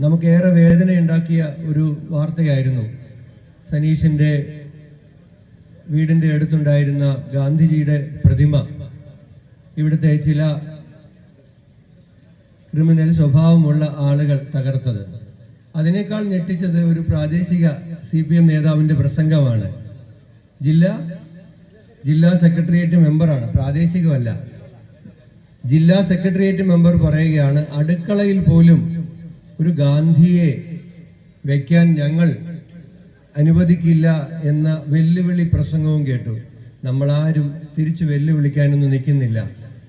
നമുക്കേറെ വേദനയുണ്ടാക്കിയ ഒരു വാർത്തയായിരുന്നു. സനീഷിന്റെ വീടിന്റെ അടുത്തുണ്ടായിരുന്ന ഗാന്ധിജിയുടെ പ്രതിമ. ഇവിടുത്തെ ചില ക്രിമിനൽ സ്വഭാവമുള്ള ആളുകൾ തകർത്തത്. അതിനേക്കാൾ ഞെട്ടിച്ചത് ഒരു പ്രാദേശിക സി പി എം നേതാവിന്റെ പ്രസംഗമാണ്. ജില്ലാ ജില്ലാ സെക്രട്ടേറിയറ്റ് മെമ്പറാണ്. പ്രാദേശികമല്ല. ജില്ലാ സെക്രട്ടേറിയറ്റ് മെമ്പർ പറയുകയാണ് അടുക്കളയിൽ പോലും ഒരു ഗാന്ധിയെ വയ്ക്കാൻ ഞങ്ങൾ അനുവദിക്കില്ല എന്ന വെല്ലുവിളി പ്രസംഗവും കേട്ടു. നമ്മളാരും തിരിച്ചു വെല്ലുവിളിക്കാനൊന്നും നിൽക്കുന്നില്ല.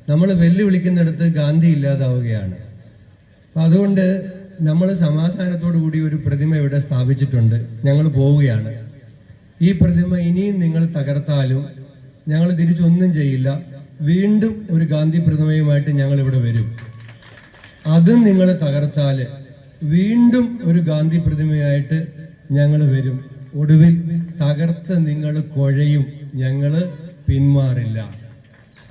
നമ്മൾ വെല്ലുവിളിക്കുന്നിടത്ത് ഗാന്ധി ഇല്ലാതാവുകയാണ്. അപ്പൊ അതുകൊണ്ട് നമ്മൾ സമാധാനത്തോടു കൂടി ഒരു പ്രതിമ ഇവിടെ സ്ഥാപിച്ചിട്ടുണ്ട്. ഞങ്ങൾ പോവുകയാണ്. ഈ പ്രതിമ ഇനിയും നിങ്ങൾ തകർത്താലും ഞങ്ങൾ തിരിച്ചൊന്നും ചെയ്യില്ല. വീണ്ടും ഒരു ഗാന്ധി പ്രതിമയുമായിട്ട് ഞങ്ങൾ ഇവിടെ വരും. അതും നിങ്ങൾ തകർത്താൽ വീണ്ടും ഒരു ഗാന്ധി പ്രതിമയായിട്ട് ഞങ്ങൾ വരും. ഒടുവിൽ തകർത്ത് നിങ്ങൾ കൊഴയും. ഞങ്ങൾ പിന്മാറില്ല.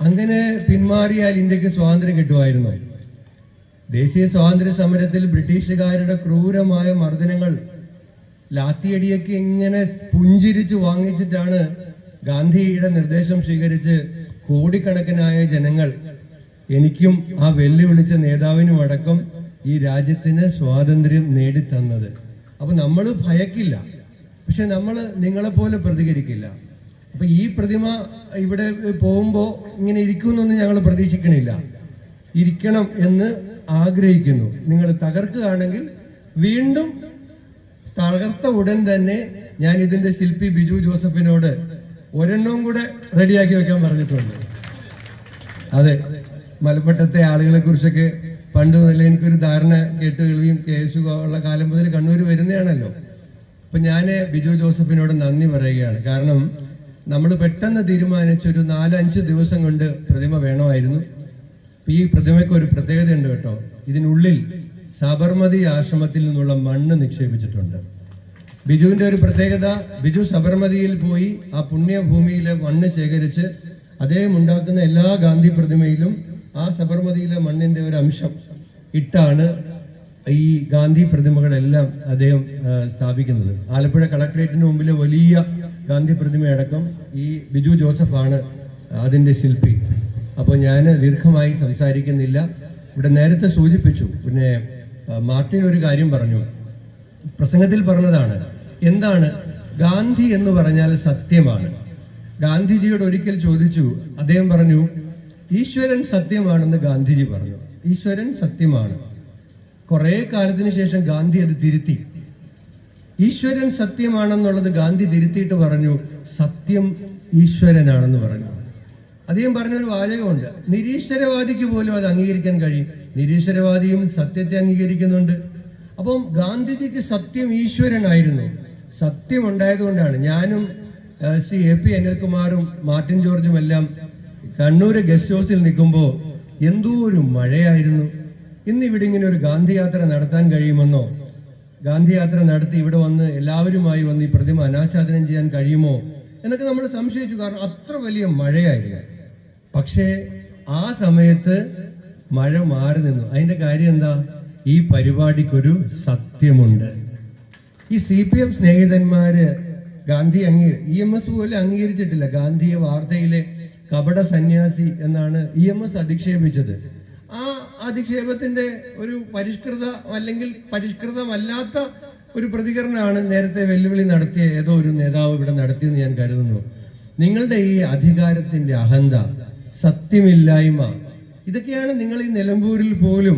അങ്ങനെ പിന്മാറിയാൽ ഇന്ത്യയ്ക്ക് സ്വാതന്ത്ര്യം കിട്ടുമായിരുന്നു? ദേശീയ സ്വാതന്ത്ര്യ സമരത്തിൽ ബ്രിട്ടീഷുകാരുടെ ക്രൂരമായ മർദ്ദനങ്ങൾ ലാത്തിയടിയൊക്കെ ഇങ്ങനെ പുഞ്ചിരിച്ച് വാങ്ങിച്ചിട്ടാണ് ഗാന്ധിയുടെ നിർദ്ദേശം സ്വീകരിച്ച് കോടിക്കണക്കിനായ ജനങ്ങൾ എനിക്കും ആ വെല്ലുവിളിച്ച നേതാവിനും അടക്കം ഈ രാജ്യത്തിന് സ്വാതന്ത്ര്യം നേടിത്തന്നത്. അപ്പൊ നമ്മൾ ഭയക്കില്ല. പക്ഷെ നമ്മൾ നിങ്ങളെപ്പോലെ പ്രതികരിക്കില്ല. അപ്പൊ ഈ പ്രതിമ ഇവിടെ പോകുമ്പോ ഇങ്ങനെ ഇരിക്കുമെന്നൊന്നും ഞങ്ങൾ പ്രതീക്ഷിക്കണില്ല. ഇരിക്കണം എന്ന് ആഗ്രഹിക്കുന്നു. നിങ്ങൾ തകർക്കുകയാണെങ്കിൽ വീണ്ടും തകർത്ത ഉടൻ തന്നെ ഞാൻ ഇതിന്റെ ശില്പി ബിജു ജോസഫിനോട് ഒരെണ്ണവും കൂടെ റെഡിയാക്കി വെക്കാൻ പറഞ്ഞിട്ടുണ്ട്. അതെ മലപ്പട്ടത്തെ ആളുകളെ കുറിച്ചൊക്കെ പണ്ട് മുതലേ എനിക്കൊരു ധാരണ കേട്ട് കേൾവിയും കേസു ഉള്ള കാലം മുതൽ കണ്ണൂർ വരുന്നതാണല്ലോ. അപ്പൊ ഞാൻ ബിജു ജോസഫിനോട് നന്ദി പറയുകയാണ്. കാരണം നമ്മൾ പെട്ടെന്ന് തീരുമാനിച്ചൊരു നാലഞ്ച് ദിവസം കൊണ്ട് പ്രതിമ വേണമായിരുന്നു. ഈ പ്രതിമയ്ക്ക് ഒരു പ്രത്യേകത ഉണ്ട് കേട്ടോ. ഇതിനുള്ളിൽ സബർമതി ആശ്രമത്തിൽ നിന്നുള്ള മണ്ണ് നിക്ഷേപിച്ചിട്ടുണ്ട്. ബിജുവിന്റെ ഒരു പ്രത്യേകത ബിജു സബർമതിയിൽ പോയി ആ പുണ്യഭൂമിയിലെ മണ്ണ് ശേഖരിച്ച് അദ്ദേഹം ഉണ്ടാക്കുന്ന എല്ലാ ഗാന്ധി പ്രതിമയിലും ആ സബർമതിയിലെ മണ്ണിന്റെ ഒരു അംശം ഇട്ടാണ് ഈ ഗാന്ധി പ്രതിമകളെല്ലാം അദ്ദേഹം സ്ഥാപിക്കുന്നത്. ആലപ്പുഴ കളക്ടറേറ്റിന് മുമ്പിലെ വലിയ ഗാന്ധി പ്രതിമയടക്കം ഈ ബിജു ജോസഫാണ് അതിന്റെ ശില്പി. അപ്പോൾ ഞാൻ ദീർഘമായി സംസാരിക്കുന്നില്ല. ഇവിടെ നേരത്തെ സൂചിപ്പിച്ചു പിന്നെ മാർട്ടിൻ ഒരു കാര്യം പറഞ്ഞു. പ്രസംഗത്തിൽ പറഞ്ഞതാണ് എന്താണ് ഗാന്ധി എന്ന് പറഞ്ഞാൽ സത്യമാണ്. ഗാന്ധിജിയോട് ഒരിക്കൽ ചോദിച്ചു അദ്ദേഹം പറഞ്ഞു ഈശ്വരൻ സത്യമാണെന്ന് ഗാന്ധിജി പറഞ്ഞു. ഈശ്വരൻ സത്യമാണ്. കുറെ കാലത്തിന് ശേഷം ഗാന്ധി അത് തിരുത്തി. ഈശ്വരൻ സത്യമാണെന്നുള്ളത് ഗാന്ധി തിരുത്തിയിട്ട് പറഞ്ഞു സത്യം ഈശ്വരനാണെന്ന് പറഞ്ഞു. അദ്ദേഹം പറഞ്ഞൊരു വാചകമുണ്ട്. നിരീശ്വരവാദിക്ക് പോലും അത് അംഗീകരിക്കാൻ കഴിയും. നിരീശ്വരവാദിയും സത്യത്തെ അംഗീകരിക്കുന്നുണ്ട്. അപ്പം ഗാന്ധിജിക്ക് സത്യം ഈശ്വരനായിരുന്നു. സത്യം ഉണ്ടായതുകൊണ്ടാണ് ഞാനും ശ്രീ എ പി അനിൽകുമാറും മാർട്ടിൻ ജോർജും എല്ലാം കണ്ണൂര് ഗസ്റ്റ് ഹൗസിൽ നിൽക്കുമ്പോൾ എന്തോ ഒരു മഴയായിരുന്നു. ഇന്ന് ഇവിടെ ഇങ്ങനെ ഒരു ഗാന്ധി യാത്ര നടത്താൻ കഴിയുമെന്നോ? ഗാന്ധി യാത്ര നടത്തി ഇവിടെ വന്ന് എല്ലാവരുമായി വന്ന് ഈ പ്രതിമ അനാച്ഛാദനം ചെയ്യാൻ കഴിയുമോ? എന്നൊക്കെ നമ്മൾ സംശയിച്ചു. കാരണം അത്ര വലിയ മഴയായിരുന്നു. പക്ഷേ ആ സമയത്ത് മഴ മാറി നിന്നു. അതിന്റെ കാര്യം എന്താ? ഈ പരിപാടിക്കൊരു സത്യമുണ്ട്. ഈ സി പി എം സ്നേഹിതന്മാര് ഗാന്ധി അംഗീ ഇ എം എസ് പോലും അംഗീകരിച്ചിട്ടില്ല. ഗാന്ധിയെ വാർത്തയിലെ കപട സന്യാസി എന്നാണ് ഇ എം എസ് അധിക്ഷേപിച്ചത്. ആ അധിക്ഷേപത്തിന്റെ ഒരു പരിഷ്കൃത അല്ലെങ്കിൽ പരിഷ്കൃതമല്ലാത്ത ഒരു പ്രതികരണമാണ് നേരത്തെ വെല്ലുവിളി നടത്തിയ ഏതോ ഒരു നേതാവ് ഇവിടെ നടത്തിയെന്ന് ഞാൻ കരുതുന്നു. നിങ്ങളുടെ ഈ അധികാരത്തിന്റെ അഹന്ത സത്യമില്ലായ്മ ഇതൊക്കെയാണ് നിങ്ങൾ ഈ നിലമ്പൂരിൽ പോലും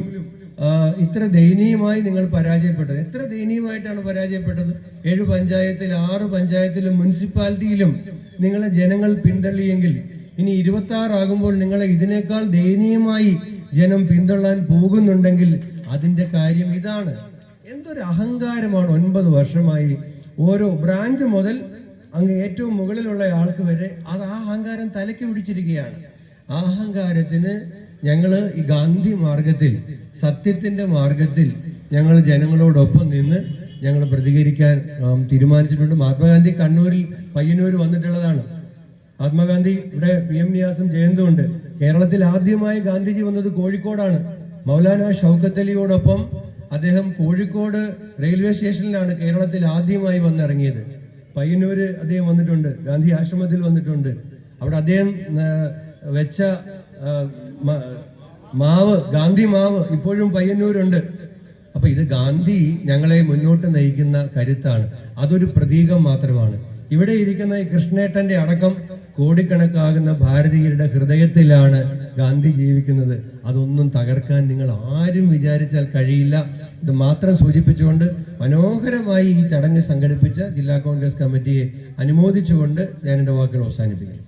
ഇത്ര ദയനീയമായി നിങ്ങൾ പരാജയപ്പെട്ടത്. എത്ര ദയനീയമായിട്ടാണ് പരാജയപ്പെട്ടത്? ഏഴ് പഞ്ചായത്തിൽ ആറ് പഞ്ചായത്തിലും മുനിസിപ്പാലിറ്റിയിലും നിങ്ങളെ ജനങ്ങൾ പിന്തള്ളിയെങ്കിൽ ഇനി ഇരുപത്തി ആറാകുമ്പോൾ നിങ്ങളെ ഇതിനേക്കാൾ ദയനീയമായി ജനം പിന്തള്ളാൻ പോകുന്നുണ്ടെങ്കിൽ അതിന്റെ കാര്യം ഇതാണ്. എന്തൊരു അഹങ്കാരമാണ് ഒൻപത് വർഷമായി. ഓരോ ബ്രാഞ്ച് മുതൽ അങ്ങ് ഏറ്റവും മുകളിലുള്ള ആൾക്ക് വരെ അത് ആ അഹങ്കാരം തലയ്ക്ക് പിടിച്ചിരിക്കുകയാണ്. ആ അഹങ്കാരത്തിന് ഞങ്ങൾ ഈ ഗാന്ധി മാർഗത്തിൽ സത്യത്തിന്റെ മാർഗത്തിൽ ഞങ്ങൾ ജനങ്ങളോടൊപ്പം നിന്ന് ഞങ്ങൾ പ്രതികരിക്കാൻ തീരുമാനിച്ചിട്ടുണ്ട്. മഹാത്മാഗാന്ധി കണ്ണൂരിൽ പയ്യന്നൂർ വന്നിട്ടുള്ളതാണ്. മഹാത്മാഗാന്ധി ഇവിടെ പി എം നിയാസും ജയന്തുണ്ട് കേരളത്തിൽ ആദ്യമായി ഗാന്ധിജി വന്നത് കോഴിക്കോടാണ്. മൗലാന ഷൗക്കത്ത് അലിയോടൊപ്പം അദ്ദേഹം കോഴിക്കോട് റെയിൽവേ സ്റ്റേഷനിലാണ് കേരളത്തിൽ ആദ്യമായി വന്നിറങ്ങിയത്. പയ്യന്നൂര് അദ്ദേഹം വന്നിട്ടുണ്ട് ഗാന്ധി ആശ്രമത്തിൽ വന്നിട്ടുണ്ട്. അവിടെ അദ്ദേഹം വെച്ച മാവ് ഗാന്ധി മാവ് ഇപ്പോഴും പയ്യന്നൂരുണ്ട്. അപ്പൊ ഇത് ഗാന്ധി ഞങ്ങളെ മുന്നോട്ട് നയിക്കുന്ന കരുത്താണ്. അതൊരു പ്രതീകം മാത്രമാണ്. ഇവിടെ ഇരിക്കുന്ന ഈ കൃഷ്ണേട്ടന്റെ അടക്കം കോടിക്കണക്കാകുന്ന ഭാരതീയരുടെ ഹൃദയത്തിലാണ് ഗാന്ധി ജീവിക്കുന്നത്. അതൊന്നും തകർക്കാൻ നിങ്ങൾ ആരും വിചാരിച്ചാൽ കഴിയില്ല. ഇത് മാത്രം സൂചിപ്പിച്ചുകൊണ്ട് മനോഹരമായി ഈ ചടങ്ങ് സംഘടിപ്പിച്ച ജില്ലാ കോൺഗ്രസ് കമ്മിറ്റിയെ അനുമോദിച്ചുകൊണ്ട് ഞാൻ എന്റെ വാക്കുകൾ അവസാനിപ്പിക്കുന്നു.